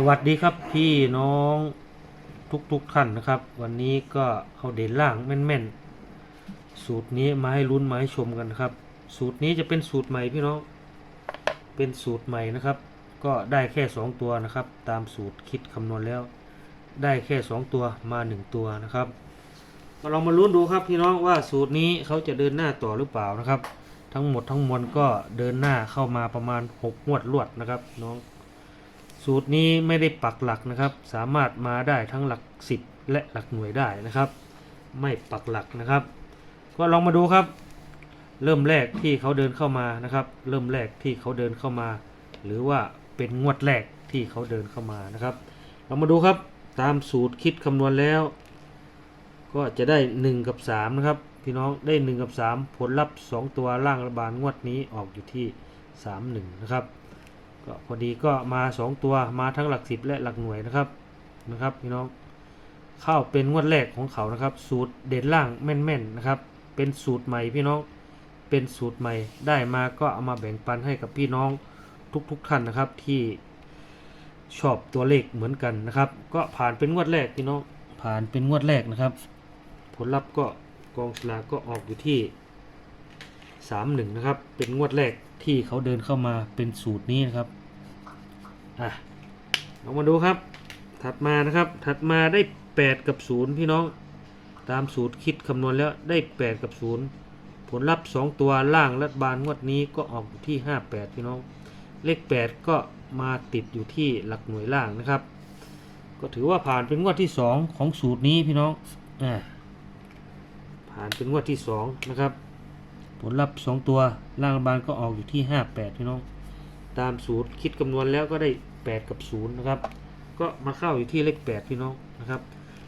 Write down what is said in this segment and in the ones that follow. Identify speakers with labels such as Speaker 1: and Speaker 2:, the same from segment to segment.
Speaker 1: สวัสดีครับพี่น้องทุกๆท่านนะครับ วันนี้ก็เอาเด่นล่างแม่นๆ สูตรนี้มาให้ลุ้นมาให้ชมกันครับ สูตรนี้จะเป็นสูตรใหม่พี่น้อง เป็นสูตรใหม่นะครับ ก็ได้แค่ 2 ตัวนะครับ ตามสูตรคิดคำนวณแล้ว ได้แค่ 2 ตัวมา 1 ตัวนะครับ มาลองมาลุ้นดูครับพี่น้องว่าสูตรนี้เขาจะเดินหน้าต่อหรือเปล่านะครับ ทั้งหมดทั้งมวลก็เดินหน้าเข้ามาประมาณ6งวดรวดนะครับน้อง สูตรนี้ไม่ได้ปักหลักนะครับ สามารถมาได้ทั้งหลัก 10 และหลักหน่วยได้นะครับ ไม่ปักหลักนะครับ ก็ลองมาดูครับ เริ่มแรกที่เขาเดินเข้ามานะครับ เริ่มแรกที่เขาเดินเข้ามา หรือว่าเป็นงวดแรกที่เขาเดินเข้ามานะครับเรามาดูครับตามสูตรคิดคำนวณแล้ว ก็จะได้ 1 กับ 3 นะครับ พี่น้องได้ 1 กับ 3 ผลลัพธ์ 2 ตัวล่างรัฐบาลงวดนี้ออกอยู่ที่ 3 1 นะครับ ก็พอดีก็มา 2 ตัวมาทั้งหลัก10และหลักหน่วยนะครับนะครับพี่น้องเข้าเป็นงวดแรกของเขานะครับ สูตรเด่นล่างแม่นๆนะครับ เป็นสูตรใหม่พี่น้องเป็นสูตรใหม่ได้มาก็เอามาแบ่งปันให้กับพี่น้องทุกๆท่านนะครับที่ชอบตัวเลขเหมือนกันนะครับ ก็ผ่านเป็นงวดแรกพี่น้องผ่านเป็นงวดแรกนะครับ ผลลัพธ์ก็กองสลากก็ออกอยู่ที่ 3-1 นะครับ เป็นงวดแรกที่เขาเดินเข้ามาเป็นสูตรนี้นะครับ อะเรามาดูครับ ถัดมานะครับ ถัดมาได้ 8 กับ 0 พี่น้อง ตามสูตรคิดคำนวณแล้วได้ 8 กับ 0 ผลลัพธ์ 2 ตัวล่างรัฐบาลงวดนี้ก็ออกอยู่ที่ 58 พี่น้อง เลข 8 ก็มาติดอยู่ที่หลักหน่วยล่างนะครับ ก็ถือว่าผ่านเป็นงวดที่ 2 ของสูตรนี้พี่น้อง อ่า ผ่านเป็นงวดที่ 2 นะครับ ผลลัพธ์ 2 ตัวล่างรัฐบาลก็ออกอยู่ที่ 58 พี่น้อง ตามสูตรคิดคำนวณแล้วก็ได้ 8 กับ 0 นะครับ ก็มาเข้าอยู่ที่เลข 8 พี่น้องนะครับ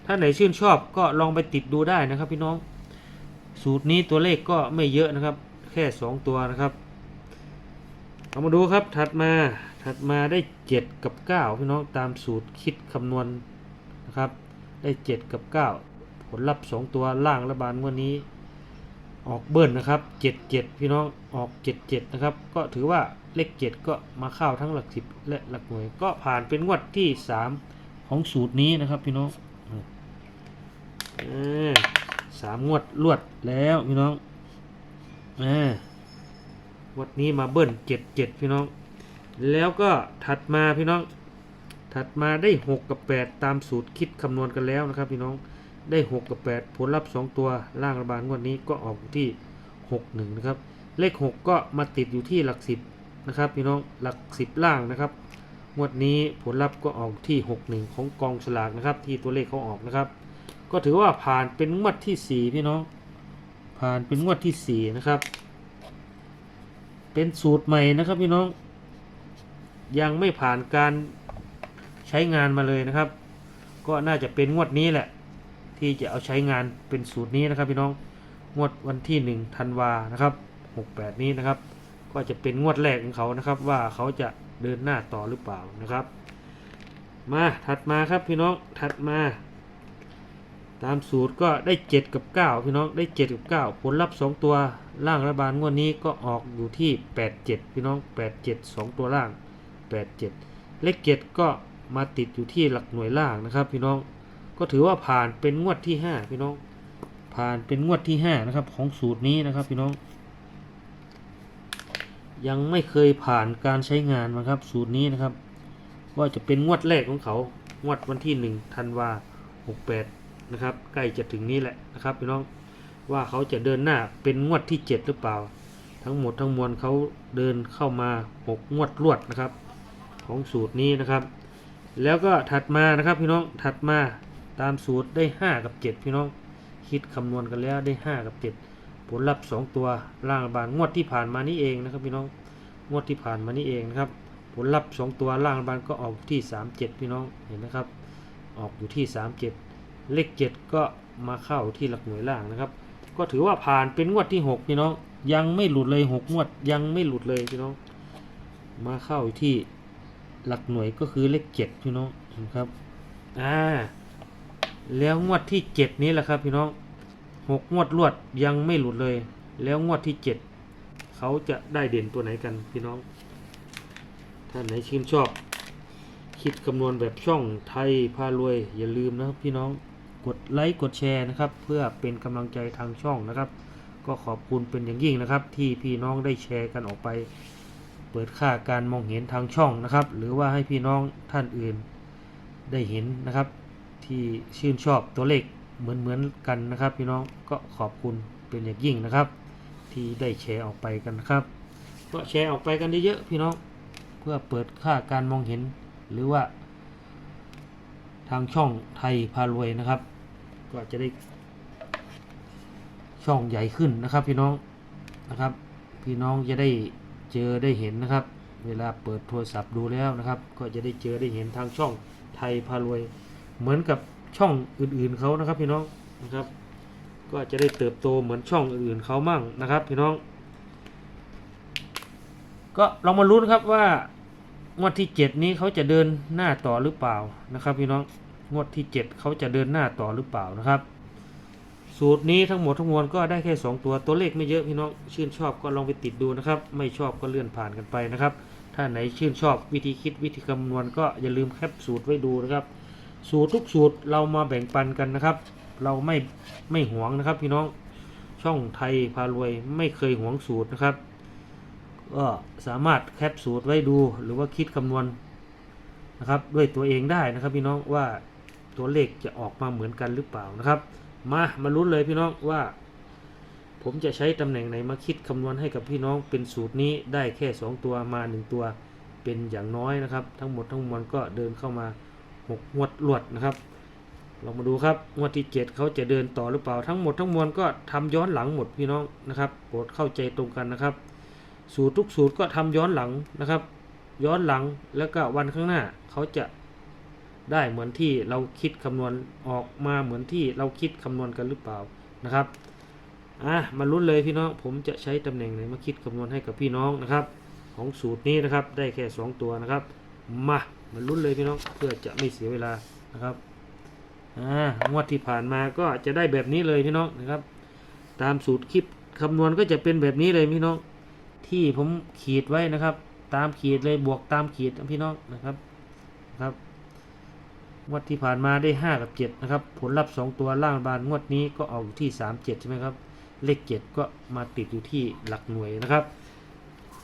Speaker 1: ถ้าไหนชื่นชอบก็ลองไปติดดูได้นะครับพี่น้อง สูตรนี้ตัวเลขก็ไม่เยอะนะครับ แค่ 2 ตัวนะครับเรามาดูครับถัดมาถัดมาได้ 7 กับ 9 พี่น้องตามสูตรคิดคำนวณนะครับ ได้ 7 กับ 9 ผลลัพธ์ 2 ตัวล่างรัฐบาลวันนี้ ออกเบิ้ลนะครับ 77 พี่น้องออก 77 นะครับ ก็ถือว่า เลข7ก็มาเข้าทั้งหลัก10และหลักหน่วย ก็ผ่านเป็นงวดที่3ของสูตรนี้นะครับพี่น้องอสามงวดรวดแล้วพี่น้ององวดนี้มาเบิ้ล77พี่น้อง แล้วก็ถัดมาพี่น้อง ถัดมาได้6กับ8ตามสูตรคิดคำนวณกันแล้วนะครับ พี่น้องได้6กับ8ผลลัพธ์2ตัวล่างระบาลงวดนี้ก็ออกอยู่ที่6 1นะครับ เลข6ก็มาติดอยู่ที่หลัก10 นะครับพี่น้องหลัก10ล่างนะครับงวดนี้ผลลัพธ์ก็ออกที่ 6 1 ของกองสลากนะครับ ที่ตัวเลขเขาออกนะครับ ก็ถือว่าผ่านเป็นงวดที่ 4 พี่น้อง ผ่านเป็นงวดที่ 4 นะครับ เป็นสูตรใหม่นะครับพี่น้อง ยังไม่ผ่านการใช้งานมาเลยนะครับ ก็น่าจะเป็นงวดนี้แหละ ที่จะเอาใช้งานเป็นสูตรนี้นะครับพี่น้องงวดวันที่1ธันวานะครับ 68 นี้นะครับ ก็จะเป็นงวดแรกของเขานะครับ ว่าเขาจะเดินหน้าต่อหรือเปล่านะครับ มาถัดมาครับพี่น้องถัดมา ตามสูตรก็ได้ 7 กับ 9 พี่น้องได้ 7 กับ 9 ผลลัพธ์ 2 ตัวล่างรัฐบาลงวดนี้ก็ออกอยู่ที่ 87 พี่น้อง 87 2 ตัวล่าง 87 เลข 7 ก็มาติดอยู่ที่หลักหน่วยล่างนะครับ พี่น้องก็ถือว่าผ่านเป็นงวดที่ 5 พี่น้อง ผ่านเป็นงวดที่5นะครับของสูตรนี้นะครับ พี่น้อง ยังไม่เคยผ่านการใช้งานนะครับ สูตรนี้นะครับว่าจะเป็นงวดแรกของเขางวดวันที่ 1 ธันวา68 นะครับ ใกล้จะถึงนี้แหละนะครับพี่น้องว่าเขาจะเดินหน้าเป็นงวดที่ 7 หรือเปล่า ทั้งหมดทั้งมวลเขาเดินเข้ามา 6 งวดรวดนะครับ ของสูตรนี้นะครับ แล้วก็ถัดมานะครับพี่น้องถัดมาตามสูตรได้ 5 กับ 7 พี่น้องคิดคำนวณกันแล้วได้ 5 กับ 7 ผลลัพธ์ 2 ตัวล่างบาลงวดที่ผ่านมานี่เองนะครับพี่น้อง งวดที่ผ่านมานี่เองนะครับ ผลลัพธ์2ตัวล่างรัฐบาลก็ออกที่ 37 พี่น้องเห็นนะครับ ออกอยู่ที่ 37 เลข 7 ก็มาเข้าที่หลักหน่วยล่างนะครับ ก็ถือว่าผ่านเป็นงวดที่ 6 พี่น้อง ยังไม่หลุดเลย 6 งวด ยังไม่หลุดเลยพี่น้อง มาเข้าที่หลักหน่วยก็คือเลข 7 พี่น้องนะครับอ่าแล้วงวดที่ 7 นี้แหละครับพี่น้อง 6 งวดรวดยังไม่หลุดเลย แล้วงวดที่ 7 เขาจะได้เด่นตัวไหนกันพี่น้อง ท่านไหนชื่นชอบ คิดคำนวณแบบช่องไทยพารวย อย่าลืมนะครับพี่น้องกดไลค์กดแชร์นะครับ เพื่อเป็นกำลังใจทางช่องนะครับ ก็ขอบคุณเป็นอย่างยิ่งนะครับ ที่พี่น้องได้แชร์กันออกไป เปิดค่าการมองเห็นทางช่องนะครับ หรือว่าให้พี่น้องท่านอื่นได้เห็นนะครับ ที่ชื่นชอบตัวเลขเหมือนเหมือนๆกันนะครับ พี่น้องก็ขอบคุณเป็นอย่างยิ่งนะครับ ที่ได้แชร์ออกไปกันครับก็แชร์ออกไปกันเยอะๆพี่น้องเพื่อเปิดค่าการมองเห็น หรือว่า ทางช่องไทยพารวยนะครับ ก็จะได้ ช่องใหญ่ขึ้นนะครับ พี่น้องนะครับ พี่น้องจะได้เจอได้เห็นนะครับ เวลาเปิดโทรศัพท์ดูแล้วนะครับ ก็จะได้เจอได้เห็นทางช่องไทยพารวย เหมือนกับช่องอื่นๆเขานะครับ พี่น้องนะครับ ก็จะได้เติบโตเหมือนช่องอื่นๆเขามั่งนะครับพี่น้อง ก็ลองมาลุ้นครับว่างวดที่เจ็ดนี้เขาจะเดินหน้าต่อหรือเปล่านะครับพี่น้องงวดที่เจ็ดเขาจะเดินหน้าต่อหรือเปล่านะครับ สูตรนี้ทั้งหมดทั้งมวลก็ได้แค่ 2 ตัวตัวเลขไม่เยอะพี่น้องชื่นชอบก็ลองไปติดดูนะครับ ไม่ชอบก็เลื่อนผ่านกันไปนะครับ ถ้าไหนชื่นชอบวิธีคิดวิธีคำนวณก็อย่าลืมแคปสูตรไว้ดูนะครับ สูตรทุกสูตรเรามาแบ่งปันกันนะครับ เราไม่ไม่หวงนะครับ พี่น้องช่องไทยพารวยไม่เคยหวงสูตรนะครับก็สามารถแคปสูตรไว้ดูหรือว่าคิดคำนวณนะครับด้วยตัวเองได้นะครับพี่น้องว่าตัวเลขจะออกมาเหมือนกันหรือเปล่านะครับ มามาลุ้นเลยพี่น้องว่า ผมจะใช้ตำแหน่งไหนมาคิดคำนวณให้กับพี่น้องเป็นสูตรนี้ได้แค่ 2 ตัวมา 1 ตัวเป็นอย่างน้อยนะครับ ทั้งหมดทั้งมวลก็เดินเข้ามา6งวดรวดนะครับ ลองมาดูครับงวดที่ 7 เขาจะเดินต่อหรือเปล่าทั้งหมดทั้งมวลก็ทำย้อนหลังหมดพี่น้องนะครับโปรดเข้าใจตรงกันนะครับ สูตรทุกสูตรก็ทำย้อนหลังนะครับ ย้อนหลังแล้วก็วันข้างหน้าเขาจะได้เหมือนที่เราคิดคำนวณออกมาเหมือนที่เราคิดคำนวณกันหรือเปล่านะครับอะมาลุ้นเลยพี่น้องผมจะใช้ตำแหน่งไหนมาคิดคำนวณให้กับพี่น้องนะครับ ของสูตรนี้นะครับได้แค่ 2 ตัวนะครับ มามาลุ้นเลยพี่น้องเพื่อจะไม่เสียเวลานะครับ อ่างวดที่ผ่านมาก็จะได้แบบนี้เลยพี่น้องนะครับ ตามสูตรคิดคำนวณก็จะเป็นแบบนี้เลยพี่น้อง ที่ผมขีดไว้นะครับ ตามขีดเลยบวกตามขีดนพี่น้องนะครับครับงวดที่ผ่านมาได้ 5 กับ 7 นะครับ ผลลัพธ์ 2 ตัวล่างบานงวดนี้ก็ออกอยู่ที่ 3 7 ใช่ไหมครับ เลข 7 ก็มาติดอยู่ที่หลักหน่วยนะครับ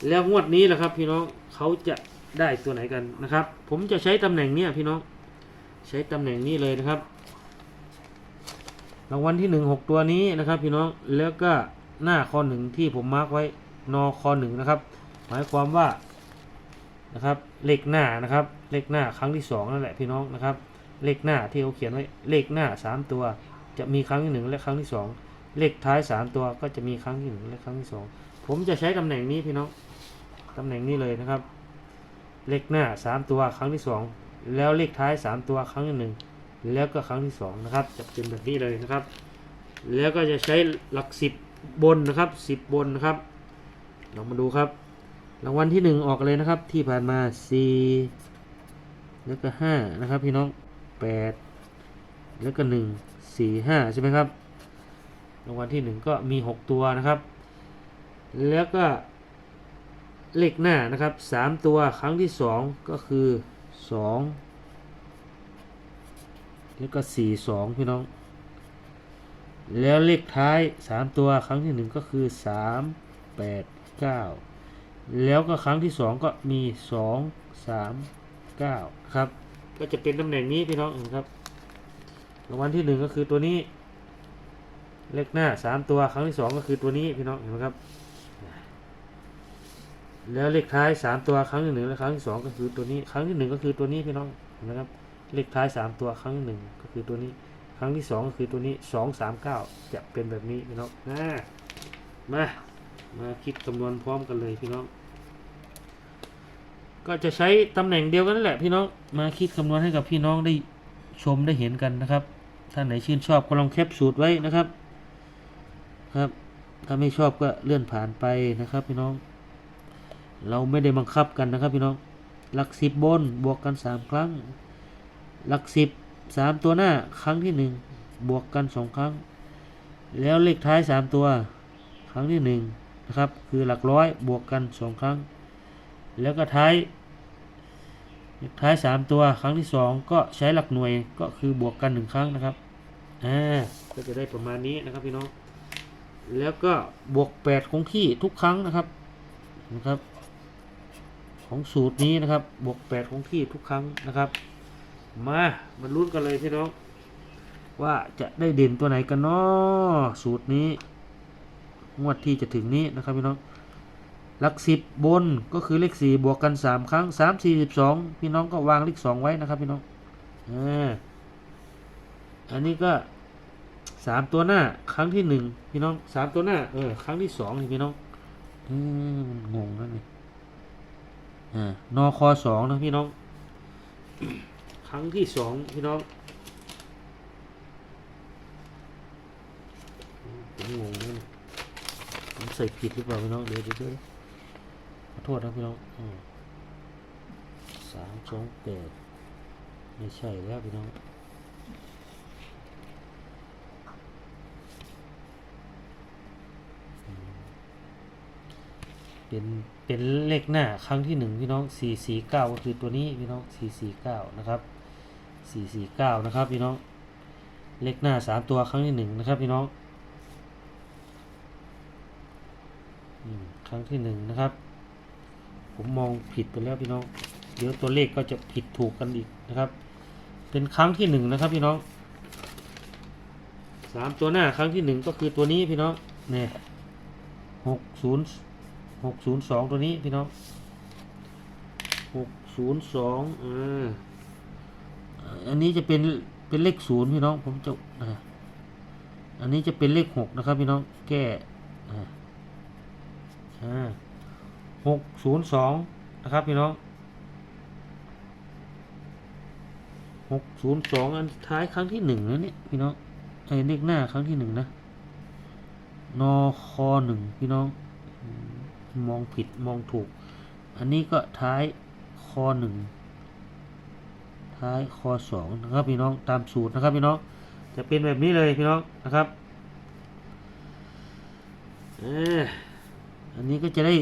Speaker 1: แล้วงวดนี้แหละครับพี่น้องเขาจะได้ตัวไหนกันนะครับ ผมจะใช้ตำแหน่งเนี้ยพี่น้อง ใช้ตำแหน่งนี้เลยนะครับ รางวัลที่หนึ่งหกตัวนี้นะครับพี่น้องแล้วก็หน้าคอหนึ่งที่ผมมาร์กไว้นอคอหนึ่งนะครับ หมายความว่านะครับเลขหน้านะครับเลขหน้าครั้งที่สองนั่นแหละพี่น้องนะครับ เลขหน้าที่เขาเขียนไว้เลขหน้าสามตัว จะมีครั้งที่หนึ่งและครั้งที่สองเลขท้ายสามตัวก็จะมีครั้งที่หนึ่งและครั้งที่สองผมจะใช้ตำแหน่งนี้พี่น้องตำแหน่งนี้เลยนะครับ เลขหน้าสามตัวครั้งที่สองแล้วเลขท้ายสามตัวครั้งที่หนึ่ง แล้วก็ครั้งที่สองนะครับจะเป็นแบบนี้เลยนะครับ แล้วก็จะใช้หลักสิบบนนะครับสิบบนนะครับลองมาดูครับรางวัลที่หนึ่งออกเลยนะครับ ที่ผ่านมาสี่แล้วก็ห้านะครับพี่น้องแปดแล้วก็หนึ่งสี่ห้าใช่ไหมครับรางวัลที่หนึ่งก็มีหกตัวนะครับ แล้วก็เลขหน้านะครับสามตัวครั้งที่สองก็คือสอง แล้วก็สี่สองพี่น้อง แล้วเลขท้ายสามตัวครั้งที่หนึ่งก็คือสามแปดเก้าแล้วก็ครั้งที่สองก็มีสองสามเก้าครับ ก็จะเป็นตำแหน่งนี้พี่น้องครับรางวัลที่หนึ่งก็คือตัวนี้ เลขหน้าสามตัวครั้งที่สองก็คือตัวนี้พี่น้องเห็นไหมครับ แล้วเลขท้ายสามตัวครั้งที่หนึ่งและครั้งที่สองก็คือตัวนี้ ครั้งที่หนึ่งก็คือตัวนี้พี่น้องเห็นไหมครับ เลขท้ายสามตัวครั้งหนึ่งก็คือตัวนี้ครั้งที่สองก็คือตัวนี้สองสามเก้าจะเป็นแบบนี้พี่น้องนะมามาคิดคำนวณพร้อมกันเลยพี่น้อง ก็จะใช้ตำแหน่งเดียวกันนั่นแหละพี่น้องมาคิดคำนวณให้กับพี่น้องได้ชมได้เห็นกันนะครับท่านไหนชื่นชอบก็ลองแคปสูตรไว้นะครับครับถ้าไม่ชอบก็เลื่อนผ่านไปนะครับ พี่น้อง เราไม่ได้บังคับกันนะครับ พี่น้องหลักสิบบนบวกกันสามครั้ง หลักสิบสามตัวหน้าครั้งที่หนึ่งบวกกันสองครั้ง แล้วเลขท้ายสามตัว ครั้งที่หนึ่งนะครับ คือหลักร้อยบวกกันสองครั้ง แล้วก็ท้ายเลขท้ายสามตัวครั้งที่สองก็ใช้หลักหน่วยก็คือบวกกันหนึ่งครั้งนะครับอ่าก็จะได้ประมาณนี้นะครับพี่น้องแล้วก็บวกแปดคงที่ทุกครั้งนะครับนะครับ ของสูตรนี้นะครับบวกแปดคงที่ทุกครั้งนะครับ มามาลุ้นกันเลยพี่น้อง ว่าจะได้เด่นตัวไหนกันเนาะสูตรนี้ งวดที่จะถึงนี้นะครับพี่น้องหลักสิบบนก็คือเลขสี่บวกกันสามครั้งสามสี่สิบสองพี่น้องก็วางเลขสองไว้นะครับพี่น้องอ่าอันนี้ก็สามตัวหน้าครั้งที่หนึ่งพี่น้องสามตัวหน้าเออครั้งที่สองพี่น้องเออมันงงแล้วนี่อ่านอคอสองนะพี่น้อง ครั้งที่สองพี่น้องผมงงเลยผมใส่ผิดหรือเปล่าพี่น้องเดี๋ยวเดี๋ยวยขอโทษนะพี่น้องสามสองแปดไม่ใช่แล้วพี่น้องเป็นเป็นเลขหน้าครั้งที่หนึ่งพี่น้องสี่สี่เก้าก็คือตัวนี้พี่น้องสี่สี่เก้านะครับ สี่สี่เก้านะครับพี่น้อง เลขหน้าสามตัวครั้งที่หนึ่งนะครับพี่น้องครั้งที่หนึ่งนะครับ ผมมองผิดไปแล้วพี่น้อง เดี๋ยวตัวเลขก็จะผิดถูกกันอีกนะครับ เป็นครั้งที่หนึ่งนะครับพี่น้องสามตัวหน้าครั้งที่หนึ่งก็คือตัวนี้พี่น้องเนี่ยหกศูนย์หกศูนย์สองตัวนี้พี่น้องหกศูนย์สองอ่า อันนี้จะเป็นเป็นเลขศูนย์พี่น้องผมจะอันนี้จะเป็นเลขหกนะครับพี่น้องแก้อ่หกศูนย์สองนะครับพี่น้องหกศูนย์สองอันท้ายครั้งที่หนึ่งนะเนี่ยพี่น้องไอ้เลขหน้าครั้งที่หนึ่งนะนอคอหนึ่งพี่น้องมมองผิดมองถูก อันนี้ก็ท้ายคอหนึ่ง ท้ายคอสองนะครับพี่น้องตามสูตรนะครับพี่น้องจะเป็นแบบนี้เลยพี่น้องนะครับเอออันนี้ก็จะได้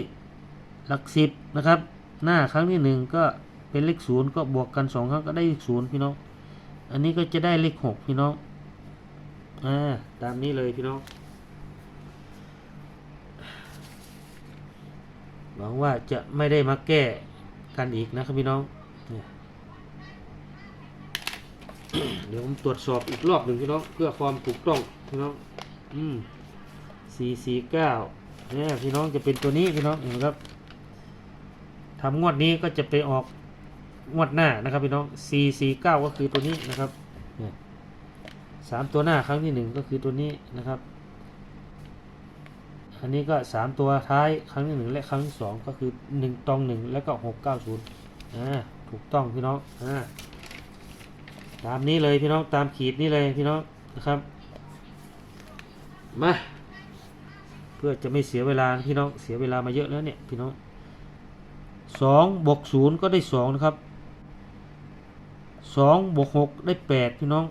Speaker 1: หลักสิบนะครับ หน้าครั้งที่หนึ่งก็เป็นเลขศูนย์ก็บวกกันสองครั้งก็ได้เลขศูนย์พี่น้อง อันนี้ก็จะได้เลขหกพี่น้องอ่าตามนี้เลยพี่น้องหวังว่าจะไม่ได้มาแก้กันอีกนะครับพี่น้อง เดี๋ยวผมตรวจสอบอีกรอบหนึ่งพี่น้องเพื่อความถูกต้องพี่น้องอืมสี่สี่เก้าเนี่ยพี่น้องจะเป็นตัวนี้พี่น้องเห็นไหมครับทำงวดนี้ก็จะไปออกงวดหน้านะครับพี่น้อง4 4 9ก็คือตัวนี้นะครับเนี่ยสามตัวหน้าครั้งที่หนึ่งก็คือตัวนี้นะครับ อันนี้ก็สามตัวท้ายครั้งที่หนึ่งและครั้งที่สองก็คือหนึ่งตองหนึ่งแล้วก็หกเก้าศูนย์อ่าถูกต้องพี่น้องอ่า ตามนี้เลยพี่น้องตามขีดนี้เลยพี่น้องนะครับมาเพื่อจะไม่เสียเวลาพี่น้องเสียเวลามาเยอะแล้วเนี่ยพี่น้องสองบวกศูนย์ก็ได้สองนะครับสองบวกหกได้แปดพี่น้อง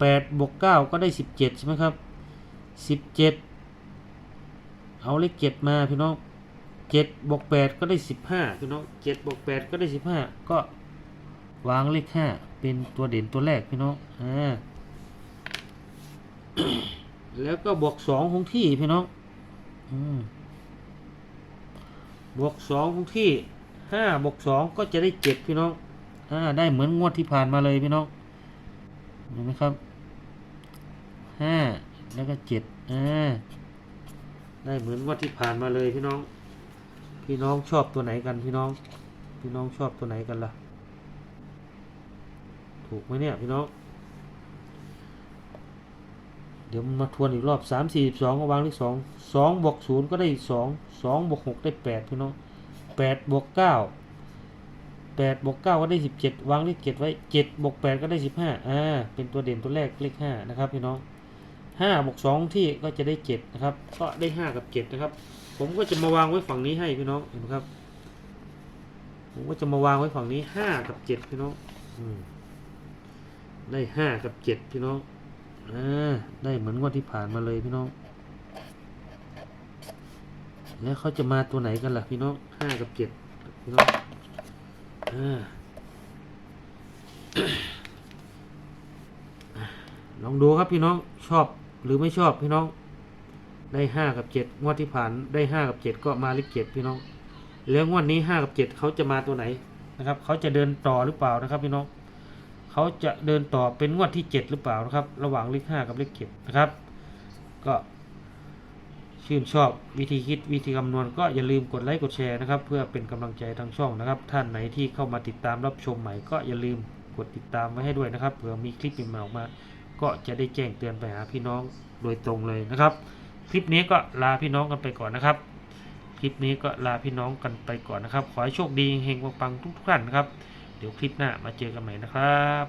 Speaker 1: แปดบวกเก้าก็ได้สิบเจ็ดใช่ไหมครับสิบเจ็ดเอาเลขเจ็ดมาพี่น้องเจ็ดบวกแปดก็ได้สิบห้าพี่น้องเจ็ดบวกแปดก็ได้สิบห้าก็ วางเลขห้าเป็นตัวเด่นตัวแรกพี่น้องอ่าแล้วก็บวกสองคงที่พี่น้องอืมบวกสองคงที่ห้าบวกสองก็จะได้เจ็ดพี่น้องอ่าได้เหมือนงวดที่ผ่านมาเลยพี่น้องเห็นไหมครับห้าแล้วก็เจ็ดอ่าได้เหมือนงวดที่ผ่านมาเลยพี่น้อง พี่น้องชอบตัวไหนกันพี่น้อง พี่น้องชอบตัวไหนกันล่ะ ถูกไหมเนี่ยพี่น้อง เดี๋ยวมาทวนอีกรอบสามสี่สองก็วางเลขสองสองบวกศูนย์ก็ได้สองสองบวกหกได้แปดพี่น้องแปดบวกเก้าแปดบวกเก้าก็ได้สิบเจ็ดวางเลขเจ็ดไว้เจ็ดบวกแปดก็ได้สิบห้าอ่าเป็นตัวเด่นตัวแรกเลขห้านะครับพี่น้องห้าบวกสองที่ก็จะได้เจ็ดนะครับก็ได้ห้ากับเจ็ดนะครับ ผมก็จะมาวางไว้ฝั่งนี้ให้พี่น้องเห็นไหมครับผมก็จะมาวางไว้ฝั่งนี้ห้ากับเจ็ดพี่น้องอืม ได้ห้ากับเจ็ดพี่น้องอได้เหมือนวันที่ผ่านมาเลยพี่น้อง แล้วเขาจะมาตัวไหนกันล่ะพี่น้องห้ากับเจ็ดพี่น้องลองดูครับพี่น้องชอบหรือไม่ชอบพี่น้อง ได้ห้ากับเจ็ดงวดที่ผ่านได้ห้ากับเจ็ดก็มาลิเจ็พี่น้อง แล้วงวดนี้ห้ากับเจ็ดเขาจะมาตัวไหนนะครับ เขาจะเดินต่อหรือเปล่านะครับพี่น้อง เขาจะเดินต่อเป็นงวดที่เจ็ดหรือเปล่านะครับ ระหว่างเลขห้ากับเลขเจ็ดนะครับ ก็ชื่นชอบวิธีคิดวิธีคำนวณก็อย่าลืมกดไลค์กดแชร์นะครับ เพื่อเป็นกำลังใจทางช่องนะครับ ท่านไหนที่เข้ามาติดตามรับชมใหม่ ก็อย่าลืมกดติดตามไว้ให้ด้วยนะครับเผื่อมีคลิปใหม่ออกมา ก็จะได้แจ้งเตือนไปหาพี่น้องโดยตรงเลยนะครับ คลิปนี้ก็ลาพี่น้องกันไปก่อนนะครับ คลิปนี้ก็ลาพี่น้องกันไปก่อนนะครับ ขอให้โชคดีเฮงปังๆทุกท่านนะครับ ดี๋ยวคลิปหน้ามาเจอกันใหม่นะครับ